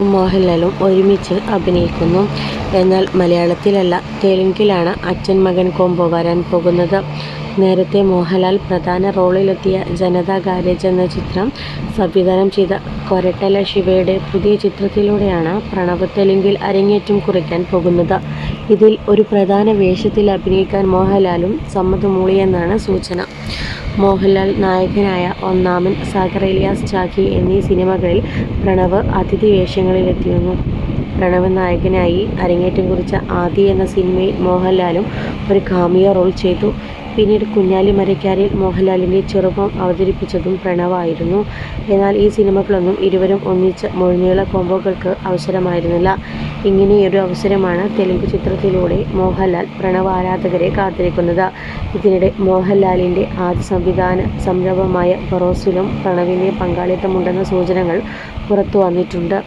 മോഹൻലാലും ഒരുമിച്ച് അഭിനയിക്കുന്നു. എന്നാൽ മലയാളത്തിലല്ല തെലുങ്കിലാണ് അച്ഛൻ മകൻ കോംബോ വരാൻ പോകുന്നത്. നേരത്തെ മോഹൻലാൽ പ്രധാന റോളിലെത്തിയ ജനതാ ഗാരേജ് എന്ന ചിത്രം സംവിധാനം ചെയ്ത കൊരട്ടല ശിവയുടെ പുതിയ ചിത്രത്തിലൂടെയാണ് പ്രണവ് തെലുങ്കിൽ അരങ്ങേറ്റം കുറിക്കാൻ പോകുന്നത്. ഇതിൽ ഒരു പ്രധാന വേഷത്തിൽ അഭിനയിക്കാൻ മോഹൻലാലും സമ്മതമൂളിയെന്നാണ് സൂചന. മോഹൻലാൽ നായകനായ ഒന്നാമൻ സാഗർ ഇലിയാസ് ചാക്കി എന്നീ സിനിമകളിൽ പ്രണവ് അതിഥി വേഷങ്ങളിലെത്തിയിരുന്നു പ്രണവ് നായകനായി അരങ്ങേറ്റം കുറിച്ച ആദി എന്ന സിനിമയിൽ മോഹൻലാലും ഒരു കാമിയ റോൾ ചെയ്തു. പിന്നീട് കുഞ്ഞാലി മരക്കാരിൽ മോഹൻലാലിന്റെ ചെറുപ്പം അവതരിപ്പിച്ചതും പ്രണവായിരുന്നു. എന്നാൽ ഈ സിനിമകളൊന്നും ഇരുവരും ഒന്നിച്ച് മുഴുനീള കോമ്പോകൾക്ക് അവസരമായിരുന്നില്ല. ഇങ്ങനെയൊരു അവസരമാണ് തെലുങ്ക് ചിത്രത്തിലൂടെ മോഹൻലാൽ പ്രണവ് ആരാധകരെ കാത്തിരിക്കുന്നത്. ഇതിനിടെ മോഹൻലാലിന്റെ ആദ്യ സംവിധാന സംരംഭമായ ബറോസിലും പ്രണവിന്റെ പങ്കാളിത്തമുണ്ടെന്ന സൂചനകൾ പുറത്തു വന്നിട്ടുണ്ട്.